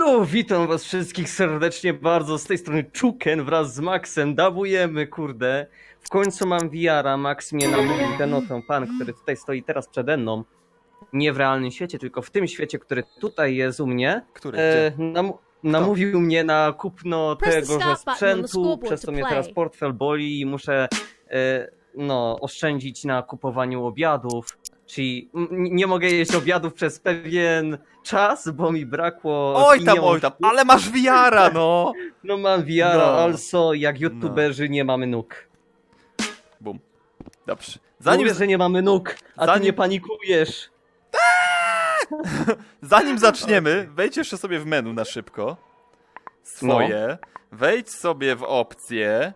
Hello, witam was wszystkich serdecznie bardzo z tej strony Czuken wraz z Maxem. Dabujemy, kurde. W końcu mam VR-a, Max mnie namówił, ten oto pan, który tutaj stoi teraz przede mną. Nie w realnym świecie, tylko w tym świecie, który tutaj jest u mnie. Który? E, nam, namówił mnie na kupno Press the tego, że start button on the sprzętu, scoreboard przez to co mnie play. teraz portfel boli i muszę e, no, oszczędzić na kupowaniu obiadów. Czyli nie mogę jeść obiadów przez pewien czas, bo mi brakło. Oj tam, oj tam, ale masz wiara, no! No mam VR, No. also jak youtuberzy nie mamy nóg. Bum. Dobrze. Zanim... Mówię, że nie mamy nóg, a ty Zanim- nie panikujesz. zanim zaczniemy, wejdź jeszcze sobie w menu na szybko. Swoje. Wejdź sobie w opcje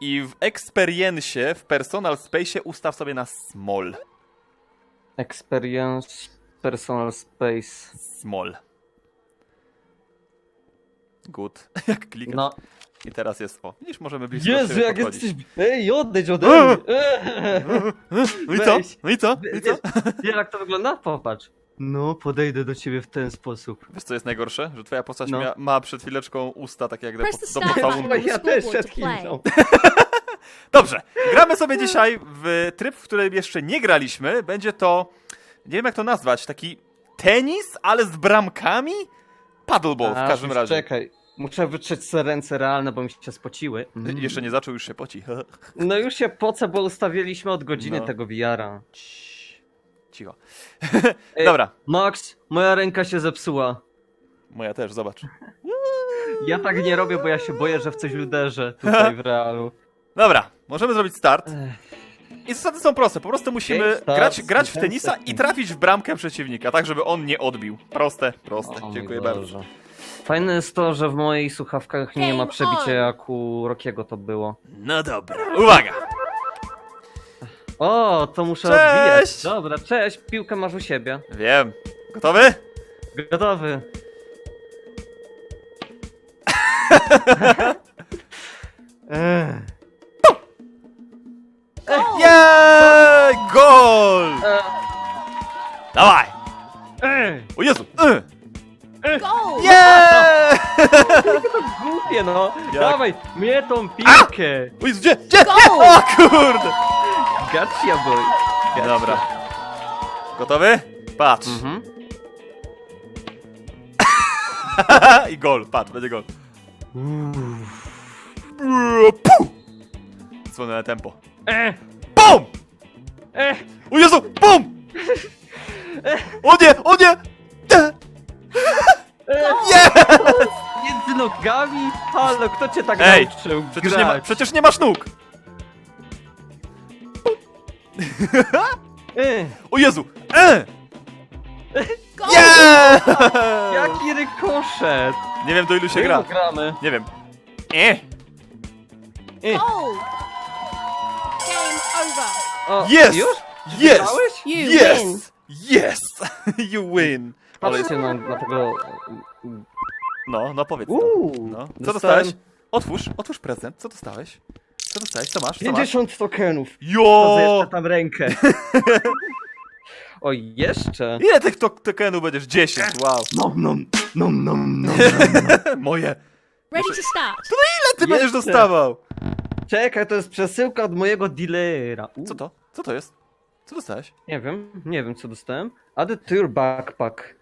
i w experience, w personal space ustaw sobie na small. Experience Personal Space. Small. Good. Jak klikasz. No. I teraz jest, o, widzisz, możemy blisko Jezu, jak podchodzić. jesteś... Ej, odejdź ode mnie. No i co? Weź. No i co? No i co? Wiesz, jak to wygląda? Popatrz. No, podejdę do ciebie w ten sposób. Wiesz co jest najgorsze? Że twoja postać No. mia- ma przed chwileczką usta takie jak do, Press the do pocałunku. ja też przed chwilą. Dobrze, gramy sobie dzisiaj w tryb, w którym jeszcze nie graliśmy. Będzie to, nie wiem jak to nazwać, taki tenis, ale z bramkami? Paddleball w każdym razie. Czekaj, muszę wytrzeć sobie ręce realne, bo mi się spociły. Mm. Jeszcze nie zaczął, już się poci. No już się poce, bo ustawiliśmy od godziny No. tego VR-a. Cicho. Ej, Dobra, Max, moja ręka się zepsuła. moja też, zobacz. Ja tak nie robię, bo ja się boję, że w coś uderzę tutaj w realu. Dobra, możemy zrobić start. I zasady są proste, po prostu musimy start, grać, grać w ten tenisa i trafić w bramkę przeciwnika, tak żeby on nie odbił. Proste, proste. O mój Dziękuję Boże. bardzo. Fajne jest to, że w moich słuchawkach nie ma Game przebicia jak u Rokiego to było. No dobra, uwaga! O, to muszę Cześć! odbijać. Dobra, cześć, piłkę masz u siebie. Wiem. Gotowy? Gotowy. Ech. Jej! Gol! E, Dawaj! e, O Jezu! Y! Goal! Jej! Głupie no! Jak? Dawaj, mnie tą piłkę! O Jezu, gdzie? Gdzie? Go! Nie! O kurde! Gotcha boy! Gotcha. Dobra. Gotowy? Patrz. Mhm. I gol, patrz, będzie gol. Uff. Puh! Zwolnione tempo. E, BUM! e, O Jezu! BUM! O nie! O nie! e, Nie! między nogami? Halo, kto cię tak Ej, nauczył Przecież grać? nie, ma, przecież nie masz nóg! E, O Jezu! E! Nie! jaki rykoszet! Nie wiem do ilu się gra. gramy? Nie wiem. E! E! Game over. o, Yes! Już? Yes! Wygrałeś? You win. Yes! Yes! You win! Ale Patrzcie na, na tego... No, no powiedz to. Uuu, No. Co dostałem dostałeś? Otwórz, otwórz prezent. Co dostałeś? Co dostałeś? Co masz? Co masz? 50 tokenów. Wsadzę Jo! jeszcze tam rękę. Oj, jeszcze? Ile tych to tokenów będziesz? 10, wow. Nom nom, nom nom nom. Moje. Ready to start. Ile ty będziesz Jeszcze. dostawał? Czekaj, to jest przesyłka od mojego dealera. U, Co to? Co to jest? Co dostałeś? Nie wiem, nie wiem co dostałem. Add to your backpack.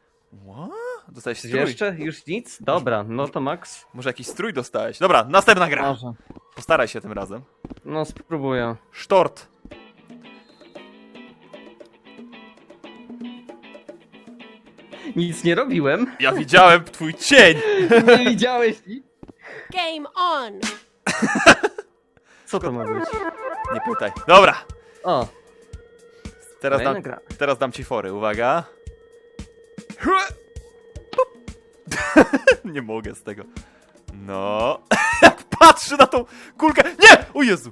What? Dostałeś strój? jeszcze? Już nic? Dobra, no to Max. Może jakiś strój dostałeś? Dobra, następna gra. Może. Postaraj się tym razem. No spróbuję. Sztort. Nic nie robiłem. Ja widziałem twój cień. Nie widziałeś nic? Game on. Co to ma być? Nie pytaj. Dobra. O, Teraz kolejna dam, gra. teraz dam ci fory. Uwaga. Nie mogę z tego. No. Jak patrzy na tą kulkę. Nie! O Jezu.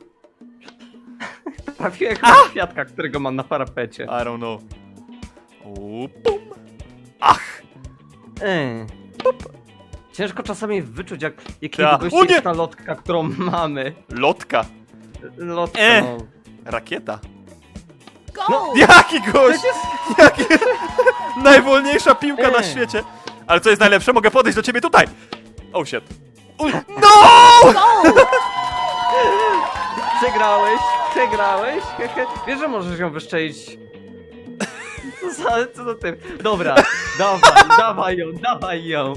Trafiłem jak na kwiatka, którego mam na parapecie. I don't know. O, pum. Ach. Ej. Ciężko czasami wyczuć, jak, jak Ta. nie! jest ta lotka, którą mamy. Lotka. Lotka, E. no. Rakieta. Goal! Jaki gość! Przecież Jaki... Najwolniejsza piłka na Ej. świecie. Ale co jest najlepsze, mogę podejść do ciebie tutaj! Oh shit. Uj, no! Przegrałeś, przegrałeś. Hehe. Wiesz, że możesz ją wyszczelić. Co za, co za tym? Dobra, dawaj, dawaj ją, dawaj ją.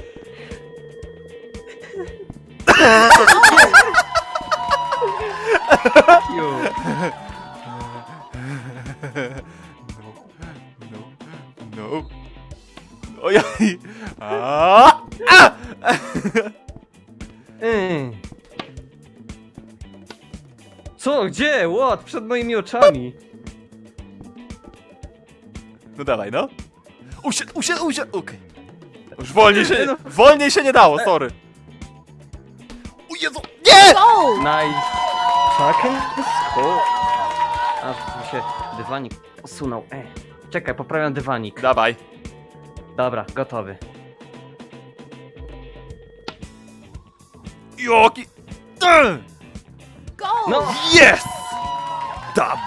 You. No, no. Ojej! A! A! Ej. Co? Gdzie? What? Przed moimi oczami. No dawaj, no. Usiadł, usiadł, usiadł, okej. Już wolniej się, No. wolniej się nie dało, sorry. O Jezu, nie! Nice. Chucken? O. Aż mi się dywanik posunął. Ej. Czekaj, poprawiam dywanik. Dawaj. Dobra, gotowy. Joki! Goal! No! Yes! Dub!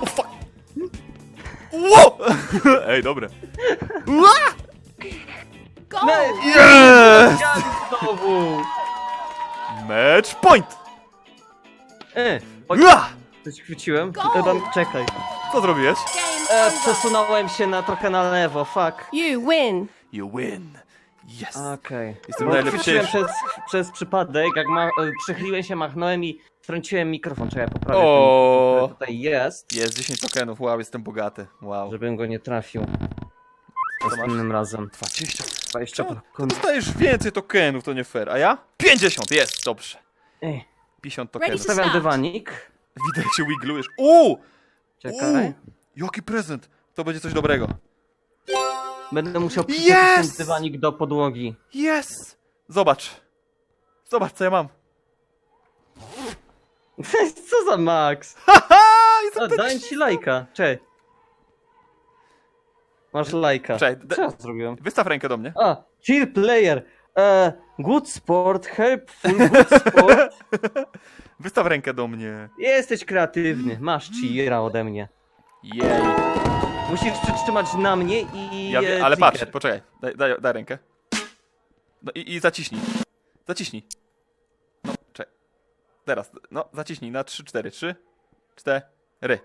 O fuck! Ło! Ej, dobre. Ła! Yes! Ja znowu! Match point! E, oj, Ła! coś chwyciłem. Go! E, tam- Czekaj. Co zrobiłeś? Game E, over. przesunąłem się na trochę na lewo, fuck. You win. You win. Yes. Okej. Jestem Bo najlepszy. chwyciłem przez, przez przypadek, jak ma, e, przychyliłem się, machnąłem i wtrąciłem mikrofon. Czekaj, poprawię ten O. który tutaj jest, Jest 10 tokenów, wow, jestem bogaty. Wow. żebym go nie trafił. Następnym razem. 20. 20 Czemu? Ty dostajesz więcej tokenów, to nie fair. A ja? 50, jest, dobrze. Ej, 50 Ready tokenów. to stawiam start. dywanik. Widać, jak się wiglujesz. Uuu! Czekaj. Uuu! Jaki prezent! To będzie coś dobrego. Będę musiał Yes! przyciąć ten dywanik do podłogi. Yes! Zobacz. Zobacz, co ja mam. Co za Max? A, Jestem ten... dałem ci lajka. Cześć. Masz lajka. Cześć, Co ja zrobiłem? Wystaw rękę do mnie. A, cheer player. E, good sport, helpful, good sport. Wystaw rękę do mnie. Jesteś kreatywny. Masz cheera ode mnie. Jej. Musisz przytrzymać na mnie i. Ja wie, e, ale patrz, clicker. poczekaj. Daj, daj, daj rękę. No i, i zaciśnij. Zaciśnij. No, czekaj. Teraz, no, zaciśnij na 3, 4, 3, 4.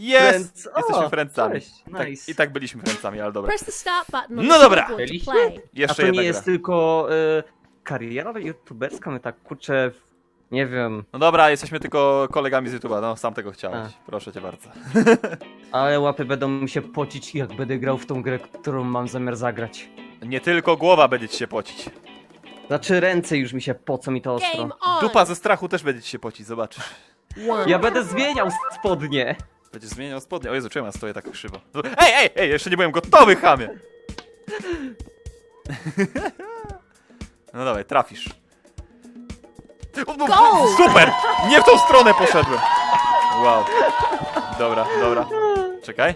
O. Jest! Friends. O, Jesteśmy friendsami. cześć, I tak, nice. I tak byliśmy friendsami, ale dobra. Press the start button on No the dobra. keyboard to Byliśmy? play. A Jeszcze to nie jedna jest gra. tylko e, kariera youtuberska, my tak kurczę, nie wiem, No dobra, jesteśmy tylko kolegami z YouTube'a, no sam tego chciałeś. A. Proszę cię bardzo. ale łapy będą mi się pocić, jak będę grał w tą grę, którą mam zamiar zagrać. Nie tylko głowa będzie ci się pocić. Znaczy ręce już mi się pocą mi to ostro. Game on. Dupa ze strachu też będzie ci się pocić, zobaczysz. One. Ja będę zmieniał spodnie. Będziesz zmieniał spodnie. O Jezu, czemu ja stoję tak krzywo? Ej, ej, ej, jeszcze nie byłem gotowy, chamie! No dawaj, trafisz. O, no, Go! Super! Nie w tą stronę poszedłem. Wow. Dobra, dobra. Czekaj.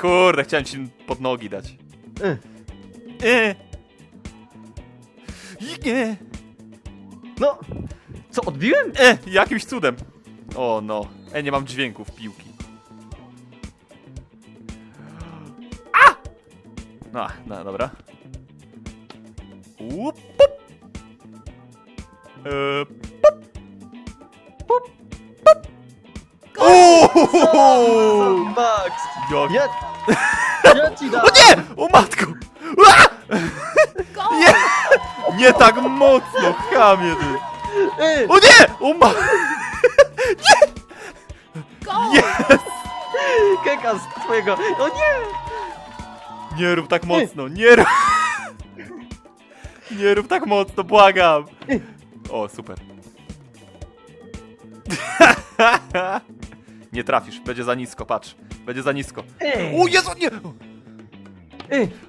Kurde, chciałem ci pod nogi dać. E. E. Nie. No, co, odbiłem? E, jakimś cudem. O no. E, nie mam dźwięków piłki. A! No, no dobra. Łup, pup. E, pup. Pup, pup. Uuu! Max! Jak... Ja, ja ci dam! O nie! O matko! Ua! Nie! Nie tak mocno, chamie ty! O nie! O ma... Jest! Keka z twojego... O nie! Nie rób tak mocno, nie rób... Nie rób tak mocno, błagam! O, super. Nie trafisz, będzie za nisko, patrz. Będzie za nisko. O Jezu, nie!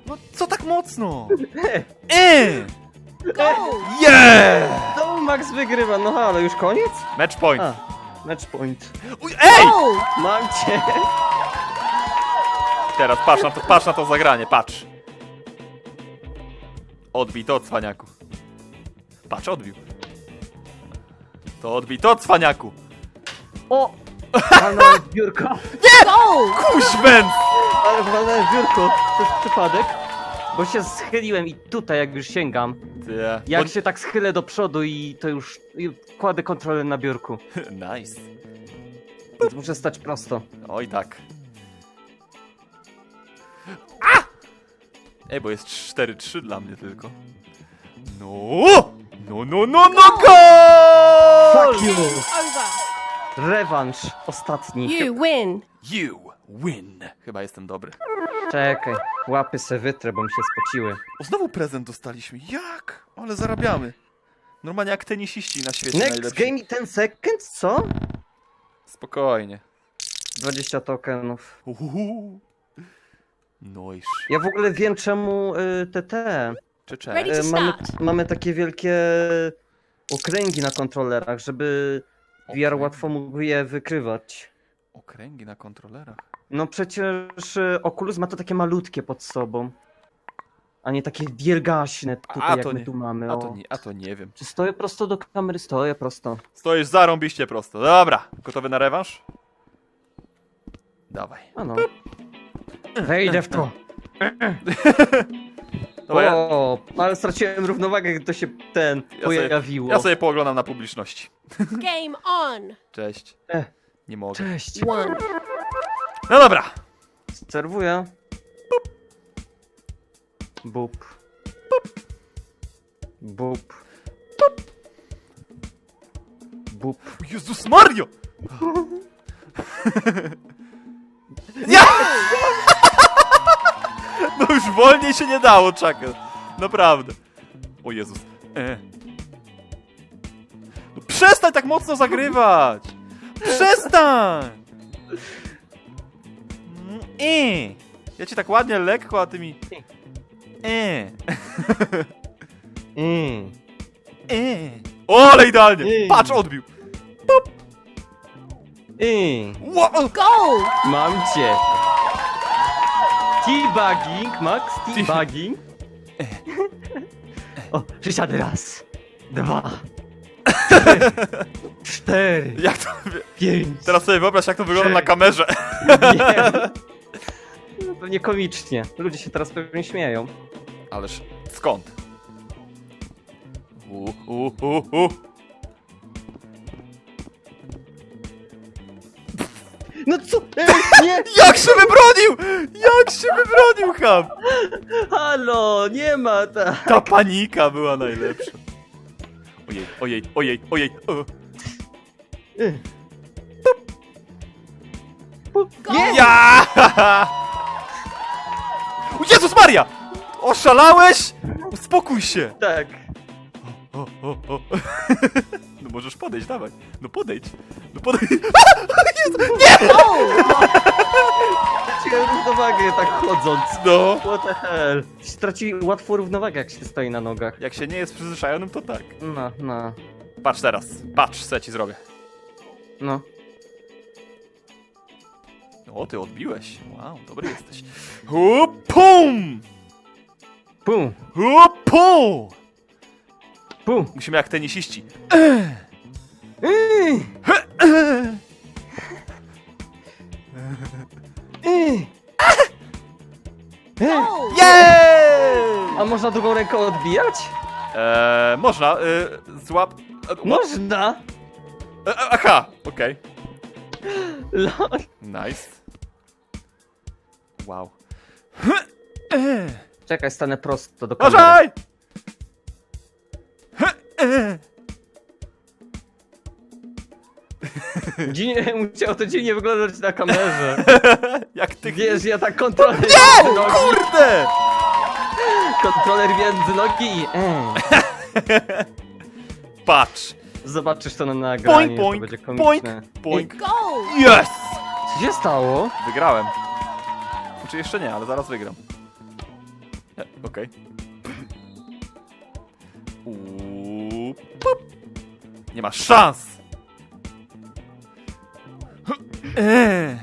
No co tak mocno? Eee! Goal! Yeah! to Max wygrywa, no ale już koniec? Match point. A, match point. Uj, ej! Mam cię! Teraz patrz na to, patrz na to zagranie, patrz. Odbij to, cwaniaku. Patrz, odbił. To odbij to, cwaniaku. O! Walnąłem w biurko. Go! Kuźben! Ale walnąłem w biurko. To jest przypadek. Bo się schyliłem i tutaj jak już sięgam. Ty, Jak bo- się tak schylę do przodu i to już i kładę kontrolę na biurku. Nice. Więc muszę stać prosto. Oj tak. A! Ej, bo jest 4-3 dla mnie tylko. No! No, no, no, no, gol! Fuck you! Over. Rewanż ostatni. You win. You win. Chyba jestem dobry. Czekaj, łapy se wytrę, bo mi się spociły. O, znowu prezent dostaliśmy. Jak? Ale zarabiamy. Normalnie jak tenisiści na świecie Next najlepsi. game 10 seconds, co? Spokojnie. 20 tokenów. Uhuhu. Noisz. Ja w ogóle wiem czemu y, te te. Czy? Ready? Y, mamy, start. mamy takie wielkie okręgi na kontrolerach, żeby VR Okręgi. łatwo mógł je wykrywać. Okręgi na kontrolerach. No przecież y, Oculus ma to takie malutkie pod sobą. A nie takie wielgaśne tutaj, A, jak to my nie- tu mamy. A O. to nie, a to nie wiem. Czy stoję prosto do kamery? Stoję prosto. Stoisz zarąbiście prosto. Dobra. Gotowy na rewanż? Dawaj. A no. Wejdę w to. Dobra, ja, O, ale straciłem równowagę, gdy to się ten Ja sobie- pojawiło. ja sobie pooglądam na publiczności. Game on. Cześć. E. Nie mogę. Cześć. One. No dobra. Serwuję. Bub. Bub. Bub. Jezus Mario! Ja! No już wolniej się nie dało, Chuckle. Naprawdę. O Jezus. E. No przestań tak mocno zagrywać! Przestań! Mm, E. Ja ci tak ładnie, lekko, a ty mi... E. Mm. E. O, ale idealnie! E. Patrz, odbił! I Wow. Go! mam cię. Teabagging, Max, teabagging. O, przysiady raz. Dwa. Cztery. Jak to... Pięć. Teraz sobie wyobraź, jak to wygląda na kamerze. Nie. Pewnie komicznie. Ludzie się teraz pewnie śmieją. Ależ skąd? U, u, u, u. No co? Ej, nie! Jak się wybronił! Jak się wybronił, Ham! Halo, nie ma tak. Ta panika była najlepsza. Ojej, ojej, ojej, ojej. O. Go! Nie! Ja! O Jezus Maria! Oszalałeś? Uspokój się! Tak. O, o, o. No możesz podejść, dawaj. No podejdź. No podejdź. Go! Straciłem równowagę tak chodząc. No. What the hell? Straci łatwo równowagę, jak się stoi na nogach. Jak się nie jest przyzwyczajonym, to tak. No, no, Patrz teraz. Patrz, co ja ci zrobię. no. O, ty odbiłeś. Wow, dobry jesteś. Pum! Pum, pum! pum. Musimy jak tenisiści. Jej! A można drugą ręką odbijać? Eee, można. E, złap. E, what? Można! E, e, aha, okej. Lol. Nice. Wow. Czekaj, stanę prosto do kamery. Uważaj! Dziwnie, musiało to dziwnie wyglądać na kamerze. Jak ty... Wiesz, ja tak kontroler nogi, Kurde! kontroler między nogi i... E. Patrz. Zobaczysz to na nagraniu, Poink, to będzie poink, poink, komiczne. poink. Go! Yes! Co się stało? Wygrałem. Czy jeszcze nie, ale zaraz wygram. Nie, Okej. Uuu, pup. Nie ma szans! Eee,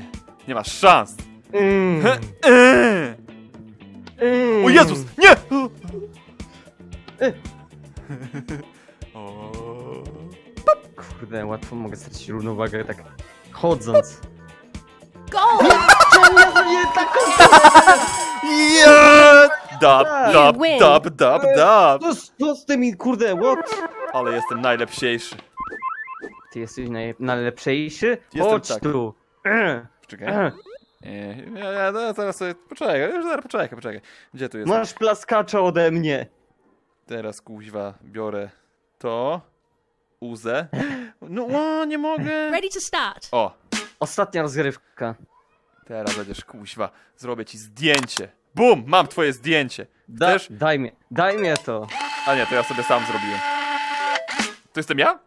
Nie ma szans! Mm. Eee. Mm. O Jezus! Nie! E. Stracić równowagę tak Chodząc. Gold! Czemu ja zrobiłem taką... Yeah! Dab, Tak. dab, Win. dab, dab, dab. Co z, co z tymi, kurde, what? Ale jestem najlepsiejszy. Ty jesteś naj, najlepszejszy? Jestem Chodź tak. tu. Eh, Poczekaj. eh. Nie, ja, ja, ja zaraz sobie... Poczekaj, już zaraz poczekaj, poczekaj. Gdzie tu jest? Masz plaskacza ode mnie. Teraz kuźwa biorę to. Uzę. No, o, nie mogę. Ready to start. O, Ostatnia rozgrywka. teraz będziesz kuźwa. Zrobię ci zdjęcie. Bum! Mam twoje zdjęcie. Da, Chcesz? daj mi, daj mi to. A nie, to ja sobie sam zrobiłem. To jestem ja?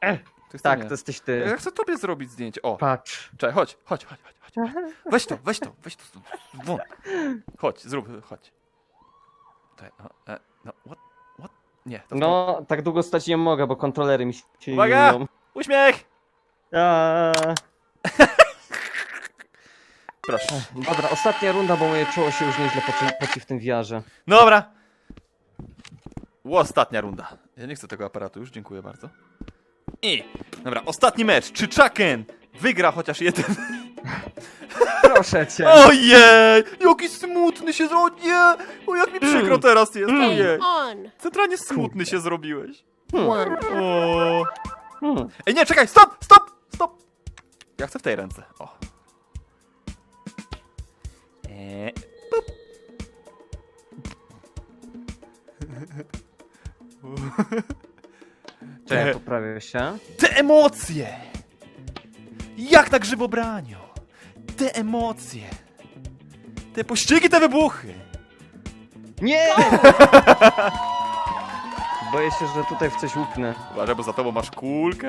Eh, To jestem Tak, ja. to jesteś Ja ty. chcę tobie zrobić zdjęcie. O, Patrz. czekaj, chodź, chodź, chodź, chodź, chodź. Weź to, weź to, weź to. stąd. Won. Chodź, zrób, chodź. Czekaj, no, e, no, what? Nie, to No, tak długo stać nie mogę, bo kontrolery mi się Uwaga! Uśmiech! A, Proszę. Dobra, ostatnia runda, bo moje czoło się już nieźle poci, poci w tym wiarze. Dobra. Ostatnia runda. Ja nie chcę tego aparatu już, dziękuję bardzo. I, dobra, ostatni mecz. Czy Chucken wygra chociaż jeden? Proszę cię. Ojej! Jaki smutny się zrobił! Nie! O, jak mi przykro teraz jest! Ojej! On. Centralnie smutny się zrobiłeś. One. O. Hmm. Ej, nie, czekaj! Stop! Stop! Stop! Ja chcę w tej ręce. O. Eee, pup. Czekaj, Te, poprawię się. te emocje! Jak na grzybobraniu! Te emocje! Te pościgi, te wybuchy! Nie! Boję się, że tutaj w coś łupnę. Uważaj, bo za tobą masz kulkę.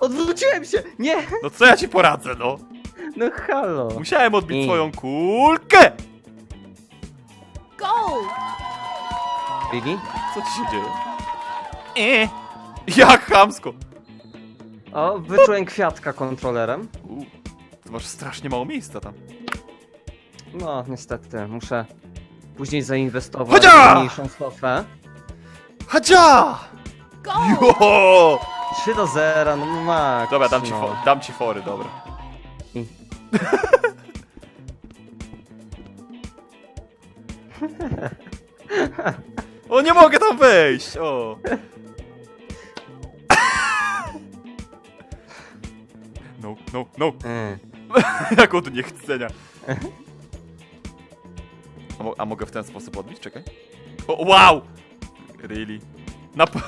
Odwróciłem się! Nie! No co ja ci poradzę, no? No halo. Musiałem odbić I- swoją kulkę! Gold. Really? Co ci się dzieje? E. Jak chamsko! O, wyczułem kwiatka kontrolerem. Ty masz strasznie mało miejsca tam. No, niestety, muszę później zainwestować Chodzia! w mniejszą sofę. Hadzia! Jo! 3 do 0, no max. Dobra, dam ci, no. fo- dam ci fory, dobra. O, nie mogę tam wejść! O! No, no, no! Mm. Jak od niechcenia. A, mo- a mogę w ten sposób odbić? Czekaj. O, wow! Really? Na p-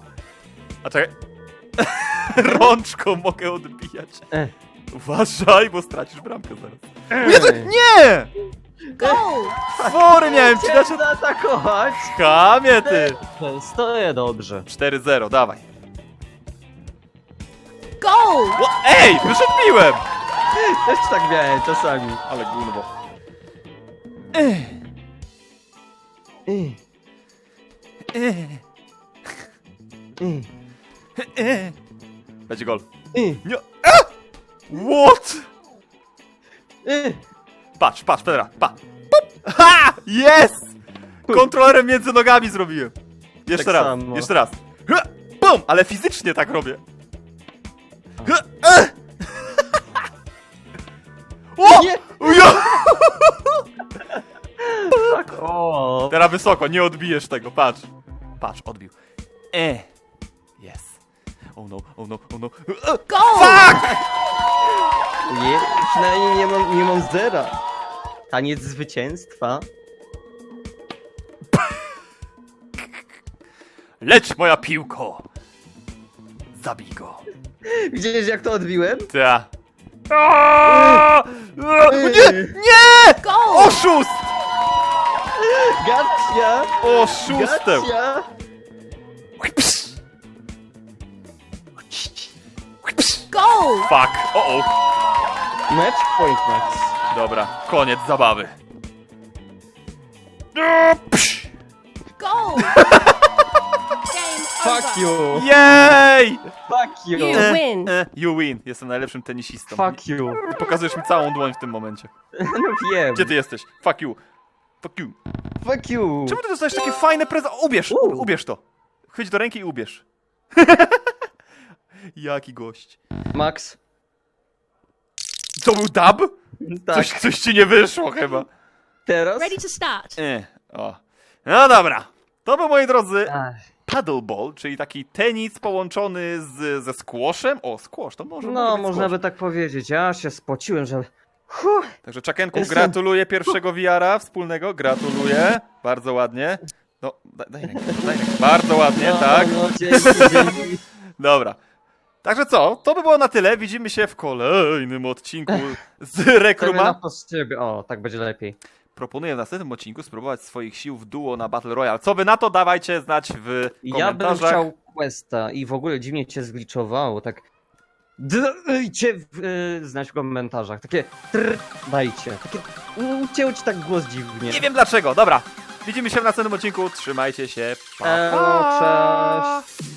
A czekaj. Rączką mogę odbijać. E. Uważaj, bo stracisz bramkę zaraz. Ej, Nie! Gold. Fory miałem ci dać Chciałem zaatakować! Kamie ty! Stoję dobrze. 4-0, dawaj. Gold. O, ej, już odbiłem! Też tak miałem czasami. Ale. Ej. Będzie gol. Nie. A! What? Patrz, patrz, Pedra, pa. Pup. Ha! Jest! Kontrolerem między nogami zrobiłem. Jeszcze Tak raz, samo. jeszcze raz. Ha! Bum! Ale fizycznie tak robię. O! Nie. Ujo! Tak, o. Teraz wysoko, nie odbijesz tego, patrz. Patrz, odbił. E. Yes. Oh no, oh no, oh no. E! Gold. Nie, przynajmniej nie mam, nie mam zera. Taniec zwycięstwa. Leć moja piłko! Zabij go. Widziałeś jak to odbiłem? Ta. Aaaa! Nie! Nie! Gold. Oszust! Gacia! Oszustem! Gold. Fuck, o o. Match point max. Dobra, koniec zabawy. Game Fuck you! Jej! Fuck you! You E, win. e, You win. Jestem najlepszym tenisistą. Fuck you! Pokazujesz mi całą dłoń w tym momencie. No wiem. Gdzie ty jesteś? Fuck you. Fuck you. Fuck you! Czemu ty dostajesz takie fajne prezent? Ubierz, U. ubierz to. Chwyć do ręki i ubierz. Jaki gość. Max. To był dub? Tak, Coś, coś ci nie wyszło chyba. teraz. Ready to start. E, o. No dobra. To był, moi drodzy, Ach, paddleball, czyli taki tenis połączony z, ze squashem. O, squash, to może No, można squash. by tak powiedzieć. Ja się spociłem, że... Huh, Także Czakenku, Jestem- gratuluję pierwszego VR-a wspólnego, gratuluję. Bardzo ładnie. No, daj, daj rękę, daj rękę. Bardzo ładnie, no, tak. No, dzięki, dzięki. Dobra. Także co, to by było na tyle. Widzimy się w kolejnym odcinku z Rekruma. O, tak będzie lepiej. Proponuję w następnym odcinku spróbować swoich sił w duo na Battle Royale. Co wy na to? Dawajcie znać w Ja bym komentarzach. chciał questa i w ogóle dziwnie cię zgliczowało, tak... Dajcie yy, znać w komentarzach. Takie... Trr, dajcie. Takie... Ucięło ci tak głos dziwnie. Nie wiem dlaczego. Dobra. Widzimy się w następnym odcinku. Trzymajcie się. Pa, Elo, pa. cześć.